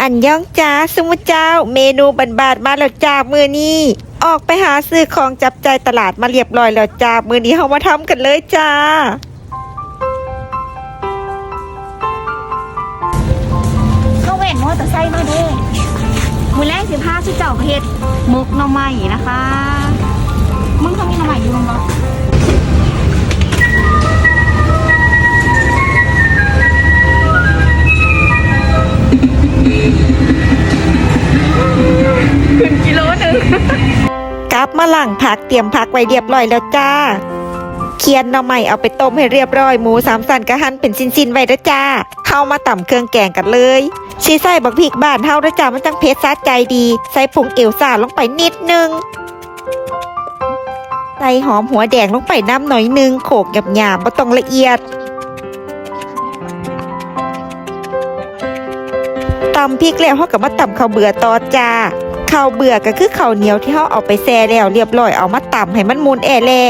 อันย่องจ้าสมุเจ้า เมนูบันบาดมาแล้วจ้ามือนี้ออกไปหาซื้อของจับใจตลาดมาเรียบร้อยแล้วจ้ามือนี้เฮามาทำกันเลยจ้าเข้าแหวนมอเตอร์ไซค์มาเด้มือแรกสิพาชื่อเจ้าเพชรมุกน่อไม้นะคะ มึงเขามีน่อไม้อยู่มั้างผักเตรียมผักไว้เรียบร้อยแล้วจ้า เคียนหน่อไม้เอาไปต้มให้เรียบร้อยหมูสามสันกระหั่นเป็นชิ้นๆไว้แล้วจ้า เข้ามาต่ำเครื่องแกงกันเลยชีใส่บักพริกบ้านเฮาแล้วจ้ามันจังเผ็ดซาใจดี ใส่ผงเอวซ่าลงไปนิดนึงใส่หอมหัวแดงลงไปน้ำหน่อยนึงโขกหยาบๆบ่ต้องละเอียดตำพริกแล้วเฮาก็มาตำข้าวเบื่อต่อจ้า ข้าวเบื่อก็คือข้าวเหนียวที่เฮาเอาไปแช่แล้วเรียบร้อยเอามาตำให้มันมูนแอแล่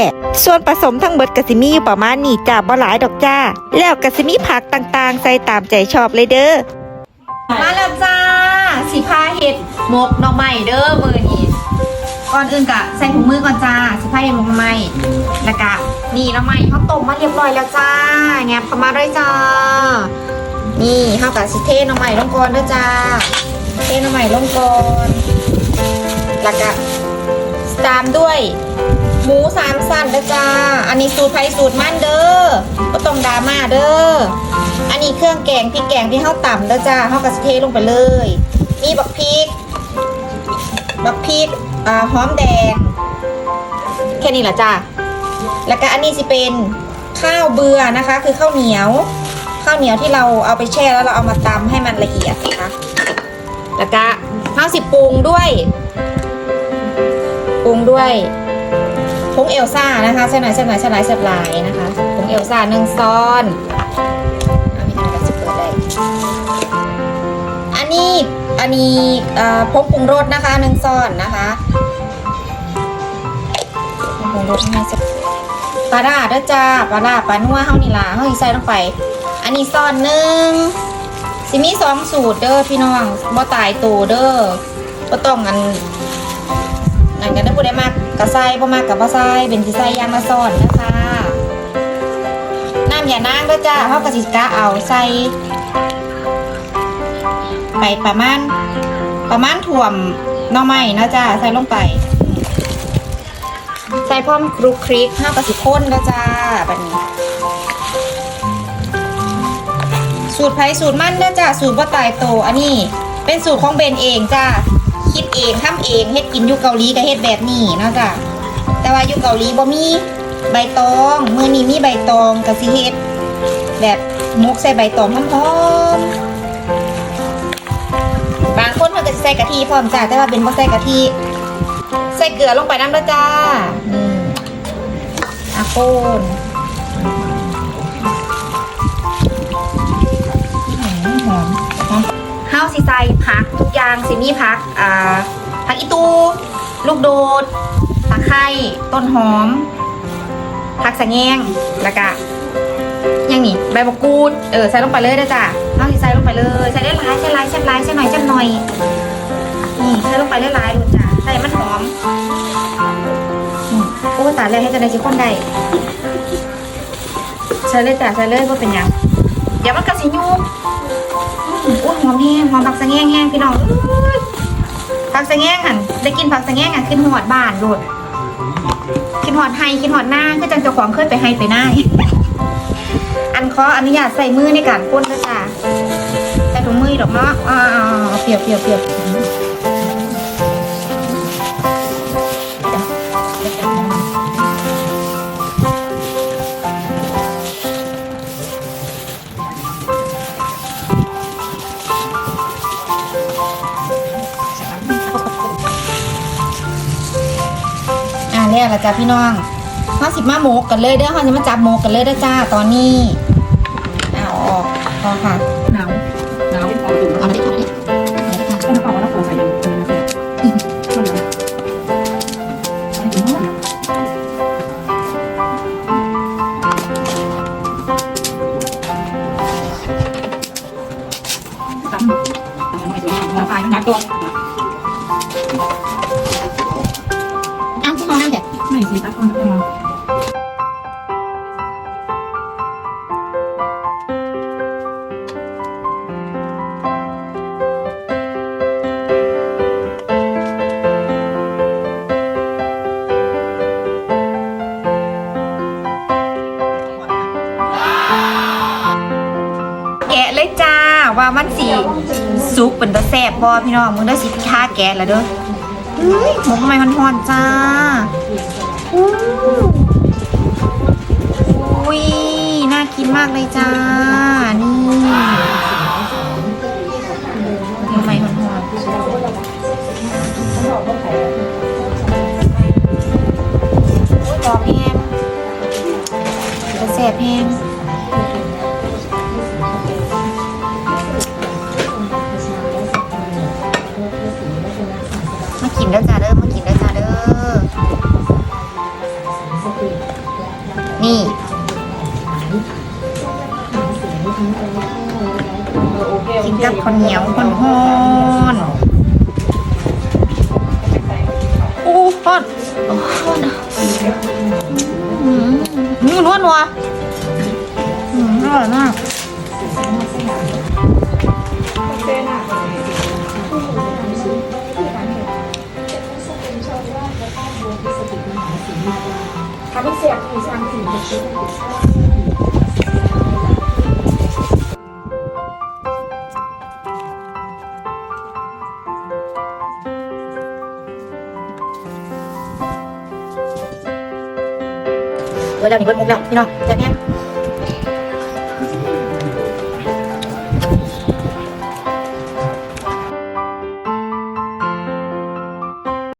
ส่วนผสมทั้งเบิดก็สิมีอยู่ประมาณนี้จ้าบ่หลายดอกจ้า แล้วก็สิมีผักต่างๆ ใส่ตามใจชอบเลยเด้อมาแล้วจ้าสีพาเห็ดหมกหน่อไม้เด้อมือนี้ก่อนอื่นกะใส่ถุงมือก่อนจ้าสีพาเห็ดหมกหน่อไม้แล้วก็นี่หน่อไม้เขาต้มมาเรียบร้อยแล้วจ้าแงบเข้ามาด้วยจ้านี่เข้ากับสิเทหน่อไม้ลงก่อนเด้อจ้า เทหน่อไม้ลงก่อนแล้วก็ตามด้วยหมูสามสั้นเด้อจ้า อันนี้สูตรไผ่สูตรมันเด้อก็ต้องดราม่าเด้อ อันนี้เครื่องแกงพริกแกงที่เข้าต่ำแล้วจ้าเข้ากระเทลงไปเลย มีบักพริก บักพริกอ่าหอมแดง แค่นี้แหละจ้า แล้วก็อันนี้สิเป็นข้าวเบื่อนะคะ คือข้าวเหนียว ข้าวเหนียวที่เราเอาไปแช่แล้วเราเอามาตำให้มันละเอียดนะคะ แล้วก็ข้าวสิบปรุงด้วย ปรุงด้วยผงเอลซ่านะคะใส่หน่อยใส่หน่อยใส่หลายใส่หลายนะคะผงเอลซ่าหนึ่งซอนอันนี้อันนี้อันนี้เอ่อผงปรุงรสนะคะหนึ่งซอนนะคะปรุงรสให้สักปลาดาเด้อจ้าปลาดาปลาหนัวเฮานี่ล่ะเฮาสิใส่ลงไป อันนี้ซอนหนึ่ง สิมีสองสูตรเด้อพี่น้องบ่ตายตัวเด้อบ่ต้องอันนั่นกันได้ผู้ใดมากกะใส่บ่มากกะบ่ใส่เป็นสิใส่อยางละซ้อนนะคะน้ำอย่านางด้วยจ้าเขากะสิกะเอาใส่ไปประมาณประมาณถ่วมน่อไม้นะจ้าใส่ลงไป ใส่พร้อมคลุกคลิกห้ากระสิข้นนะจ้าแบบนี้ สูตรไผ่สูตรมั่นนะจ้าสูตรบ่ตายโตอันนี้ เป็นสูตรของเบนเองจ้าคิดเองทำเองเฮ็ดกินอยู่เกาหลีก็เฮ็ดแบบนี้นะจ้าแต่ว่าอยู่เกาหลีบ่มีใบตองมื้อนี้มีใบตองกับสิเฮ็ดแบบมุกใส่ใบตองหอมๆบางคนเขาก็จะใส่กะทิพร้อมจ้าแต่ว่าเป็นบ่ใส่กะทิใส่เกลือลงไปน้ำแล้วจ้านี่อาโคน สิใส่ผักทุกอย่างสิมีผักอ่าผักอีตูลูกโดดตะไคร้ต้นหอมผักสะแงงแล้วก็ยังนี่ใบมะกรูดเออใส่ลงไปเลยนะจ้ะน้องที่ใส่ลงไปเลยใส่ได้หลายใส่หลายใส่หลายใส่หน่อยใส่หน่อยนี่ใส่ลงไปได้หลายดูจ้ะใส่มันหอมอืมโอ้ตาเลยให้จะได้ชิคก้นได้ใส่เลยจ้ะใส่เลยว่าเป็นยัง เดี๋ยวมันกระสิยูอุ้ยหอมแห้งหอมผักสะแงงแห้งพี่น้องผักสะแงงอะได้กินผักสะแงงอะขึ้นหอดบ้านโดดกินหอดไฮกินหอดหน้าก็จังเจ้าของเคยไปไฮไปหน้าอันขออนุญาตใส่มือในการพ่นนะจ๊ะใส่ถุงมือดอกเนาะอ่าเปียกเปียกเปียบ อ่าเรียกละจ้ะพี่น้องห้าสิบมาโมกกันเลยเด้อเขาจะมาจับโมกกันเลยเด้อจ้าตอนนี้เอาออกพอค่ะหนาวหนาวเอาตุ่มเอาดิเอาดิก็น้ำเปล่าแล้วขอใส่ยังมันเลย น่อยสิตักคนมาแกะเลยจ้าว่ามันสีซุปเป็นตะแซ่บบ่พี่น้องมึงได้สิท่าแกะแล้วเด้อเฮ้ยหมูทำไมมันหอนๆจ้า อู้อุ้ยน่ากินมากเลยจ้า นี่ กินกับข้าวเหนียวข้นหอนๆโอ้ฮอนโอ้อนอืมอืมนวลนัวอืมอร่อยมาก 我叫你 là 标，听到，再见